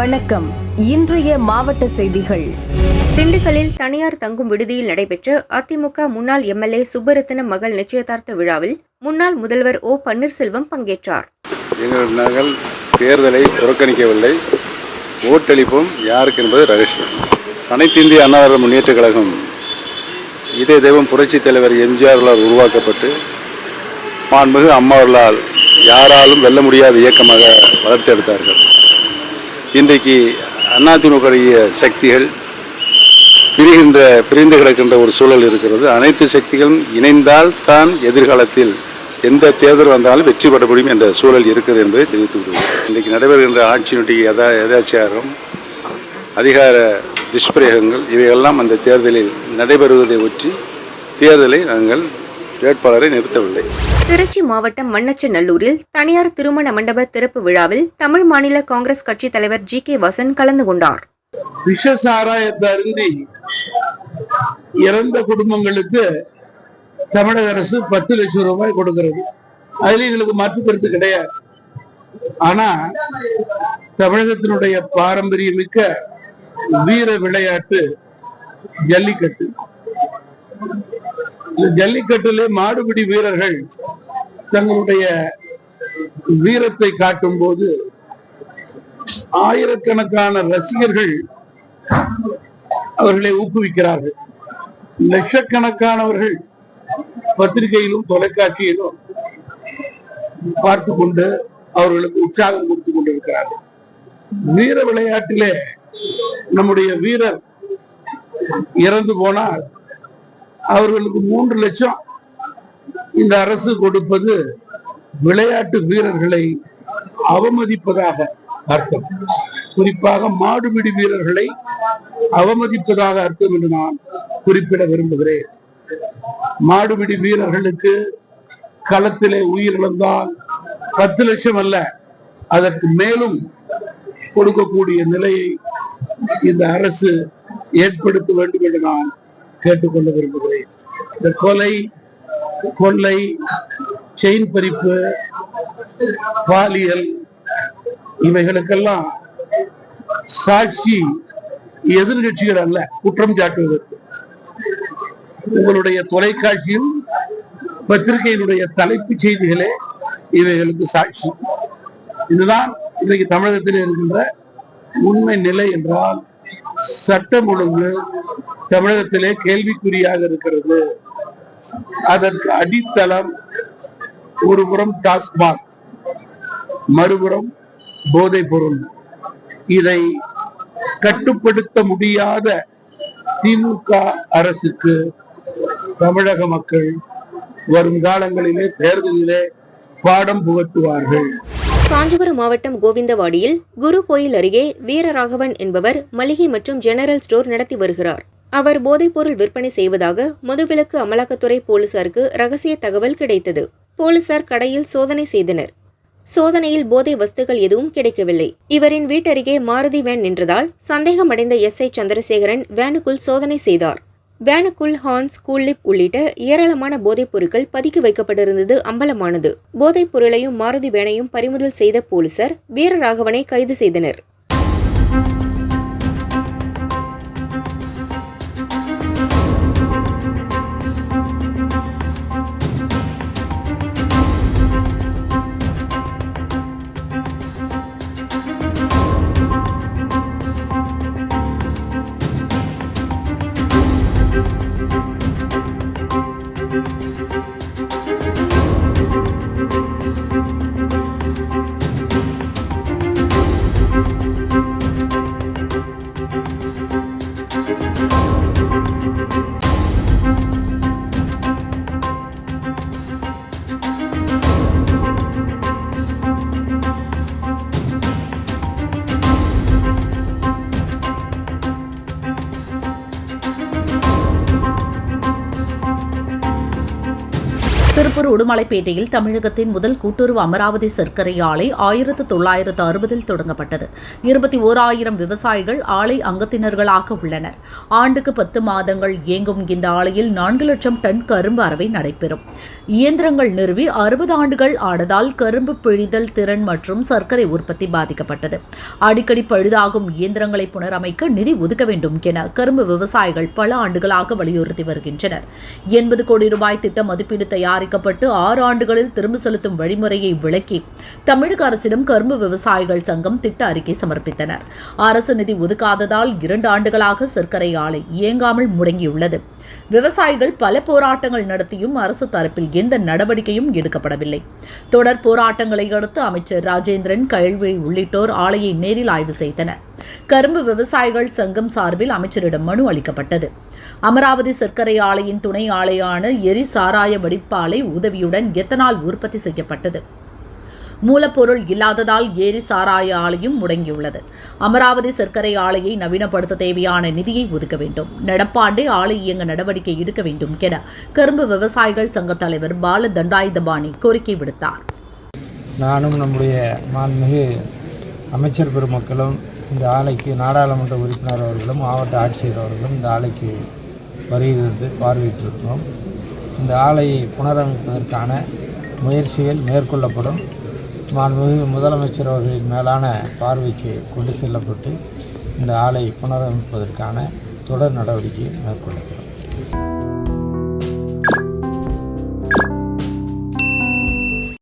வணக்கம். இன்றைய மாவட்ட செய்திகள். திண்டுக்கல்லில் தனியார் தங்கும் விடுதியில் நடைபெற்ற அதிமுக முன்னாள் எம்எல்ஏ சுப்பரத்தினம் மகள் நிச்சயதார்த்த விழாவில் முன்னாள் முதல்வர் ஓ பன்னீர்செல்வம் பங்கேற்றார். எங்கள் நாங்கள் தேர்தலை புறக்கணிக்கவில்லை. ஓட்டளிப்போம் யாருக்கு என்பது ரகசியம். அனைத்து இந்திய அண்ணாதிர முன்னேற்றக் கழகம் இதய தெய்வம் புரட்சித் தலைவர் எம்ஜிஆர்களால் உருவாக்கப்பட்டு மாண்புமிகு அம்மாவர்களால் யாராலும் வெல்ல முடியாத இயக்கமாக வளர்த்தெடுத்தார்கள். இன்றைக்கு அதிமுகவுடைய சக்திகள் பிரிகின்ற பிரிந்து கிடக்கின்ற ஒரு சூழல் இருக்கிறது. அனைத்து சக்திகளும் இணைந்தால் தான் எதிர்காலத்தில் எந்த தேர்தல் வந்தாலும் வெற்றி பெற முடியும் என்ற சூழல் இருக்குது என்பதை தெரிவித்துக் கொள்கிறேன். இன்றைக்கு நடைபெறுகின்ற ஆட்சியினுடைய எதா எதாச்சாரம் அதிகார துஷ்பிரயோகங்கள் இவையெல்லாம் அந்த தேர்தலில் நடைபெறுவதை ஒற்றி தேர்தலை நாங்கள் வேட்பாளரை நிறுத்தவில்லை. திருச்சி மாவட்டம் மண்ணச்சநல்லூரில் தனியார் திருமண மண்டப திறப்பு விழாவில் தமிழ் மாநில காங்கிரஸ் கட்சித் தலைவர் ஜி கே வசன் கலந்து கொண்டார். விஷ சாராயத்தை அருந்தி இறந்த குடும்பங்களுக்கு தமிழக அரசு பத்து லட்சம் ரூபாய் கொடுக்கிறது. அதுல எங்களுக்கு மாற்று கருத்து கிடையாது. ஆனா தமிழகத்தினுடைய பாரம்பரியமிக்க வீர விளையாட்டு ஜல்லிக்கட்டு. ஜல்லிக்கட்டிலே மாடுபிடி வீரர்கள் தங்களுடைய வீரத்தை காட்டும் போது ஆயிரக்கணக்கான ரசிகர்கள் அவர்களை ஊக்குவிக்கிறார்கள். லட்சக்கணக்கானவர்கள் பத்திரிகையிலும் தொலைக்காட்சியிலும் பார்த்து கொண்டு அவர்களுக்கு உற்சாகம் கொடுத்து கொண்டிருக்கிறார்கள். வீர விளையாட்டிலே நம்முடைய வீரர் இறந்து போனால் அவர்களுக்கு மூன்று லட்சம் இந்த அரசு கொடுப்பது விளையாட்டு வீரர்களை அவமதிப்பதாக அர்த்தம். குறிப்பாக மாடுபிடி வீரர்களை அவமதிப்பதாக அர்த்தம் என்று நான் குறிப்பிட விரும்புகிறேன். மாடுபிடி வீரர்களுக்கு களத்திலே உயிரிழந்தால் பத்து லட்சம் அல்ல அதற்கு மேலும் கொடுக்கக்கூடிய நிலையை இந்த அரசு ஏற்படுத்த வேண்டும் என்று நான் கேட்டுக்கொள்ள விரும்புகிறேன். இந்த கொலை கொள்ளை செயின் பறிப்பு பாலியல் இவைகளுக்கெல்லாம் சாட்சி எதிர்கட்சிகள் அல்ல குற்றம் சாட்டுவதற்கு. உங்களுடைய தொலைக்காட்சியும் பத்திரிகையினுடைய தலைப்புச் செய்திகளே இவைகளுக்கு சாட்சி. இதுதான் இன்றைக்கு தமிழகத்தில் இருக்கின்ற உண்மை நிலை என்றால் சட்டம் ஒழுங்கு தமிழகத்திலே கேள்விக்குறியாக இருக்கிறது. அதற்கு அடித்தளம் ஒருபுறம் டாஸ்மாக் மறுபுறம் போதைப் பொருள். இதை கட்டுப்படுத்த முடியாத திமுக அரசுக்கு தமிழக மக்கள் வரும் காலங்களிலே தேர்தலிலே பாடம் புகட்டுவார்கள். காஞ்சிபுரம் மாவட்டம் கோவிந்தவாடியில் குரு கோயில் அருகே வீரராகவன் என்பவர் மளிகை மற்றும் ஜெனரல் ஸ்டோர் நடத்தி வருகிறார். அவர் போதைப்பொருள் விற்பனை செய்வதாக மதுவிலக்கு அமலாக்கத்துறை போலீசாருக்கு ரகசிய தகவல் கிடைத்தது. போலீசார் கடையில் சோதனை செய்தனர். சோதனையில் போதை வஸ்துகள் எதுவும் கிடைக்கவில்லை. இவரின் வீட்டருகே மாருதி வேன் நின்றதால் சந்தேகமடைந்த எஸ். ஐ. சந்திரசேகரன் வேனுக்குள் சோதனை செய்தார். வேனுக்குள் ஹார்ன்ஸ் கூல்லிப் உள்ளிட்ட ஏராளமான போதைப் பொருட்கள் பதுக்கி வைக்கப்பட்டிருந்தது அம்பலமானது. போதைப் பொருளையும் மாருதி வேனையும் பறிமுதல் செய்த போலீசார் வீரராகவனை கைது செய்தனர். திருப்பூர் உடுமலைப்பேட்டையில் தமிழகத்தின் முதல் கூட்டுறவு அமராவதி சர்க்கரை ஆலை ஆயிரத்து தொள்ளாயிரத்து அறுபதில் தொடங்கப்பட்டது. இருபத்தி ஓராயிரம் விவசாயிகள் ஆலை அங்கத்தினர்களாக உள்ளனர். ஆண்டுக்கு பத்து மாதங்கள் இயங்கும் இந்த ஆலையில் நான்கு லட்சம் டன் கரும்பு அறவை நடைபெறும். இயந்திரங்கள் நிறுவி அறுபது ஆண்டுகள் ஆனதால் கரும்பு பிழிதல் திறன் மற்றும் சர்க்கரை உற்பத்தி பாதிக்கப்பட்டது. அடிக்கடி பழுதாகும் இயந்திரங்களை புனரமைக்க நிதி ஒதுக்க வேண்டும் என கரும்பு விவசாயிகள் பல ஆண்டுகளாக வலியுறுத்தி வருகின்றனர். எண்பது கோடி ரூபாய் திட்ட மதிப்பீடு தயாரிக்கப்பட்டு ஆறு ஆண்டுகளில் திரும்ப செலுத்தும் வழிமுறையை விளக்கி தமிழக அரசிடம் கரும்பு விவசாயிகள் சங்கம் திட்ட அறிக்கை சமர்ப்பித்தனர். அரசு நிதி ஒதுக்காததால் இரண்டு ஆண்டுகளாக சர்க்கரை ஆலை இயங்காமல் முடங்கியுள்ளது. விவசாயிகள் பல போராட்டங்கள் நடத்தியும் அரசு தரப்பில் எந்த நடவடிக்கையும் எடுக்கப்படவில்லை. தொடர் போராட்டங்களை அடுத்து அமைச்சர் ராஜேந்திரன் கயல்விழி உள்ளிட்டோர் ஆலையை நேரில் ஆய்வு செய்தனர். கரும்பு விவசாயிகள் சங்கம் சார்பில் அமைச்சரிடம் மனு அளிக்கப்பட்டது. அமராவதி சர்க்கரை ஆலையின் துணை ஆலையான எரி சாராய வடிப்பாலை உதவியுடன் எத்தனால் உற்பத்தி செய்யப்பட்டது. மூலப்பொருள் இல்லாததால் ஏரி சாராய ஆலையும் முடங்கியுள்ளது. அமராவதி சர்க்கரை ஆலையை நவீனப்படுத்த தேவையான நிதியை ஒதுக்க வேண்டும். நடப்பாண்டே ஆலை இயங்க நடவடிக்கை எடுக்க வேண்டும் என கரும்பு விவசாயிகள் சங்க தலைவர் பால தண்டாயுதபாணி கோரிக்கை விடுத்தார். நானும் நம்முடைய மாண்புமிகு அமைச்சர் பெருமக்களும் இந்த ஆலைக்கு நாடாளுமன்ற உறுப்பினர் அவர்களும் மாவட்ட ஆட்சியர் அவர்களும் இந்த ஆலைக்கு வருகிறது பார்வையிட்டிருக்கிறோம். இந்த ஆலையை புனரமைப்பதற்கான முயற்சிகள் மேற்கொள்ளப்படும். மாண்புமிகு முதலமைச்சர் அவர்களின் மேலான பார்வைக்கு கொண்டு செல்லப்பட்டு இந்த ஆலை புனரமைப்பதற்கான தொடர் நடவடிக்கை மேற்கொள்ளப்படும்.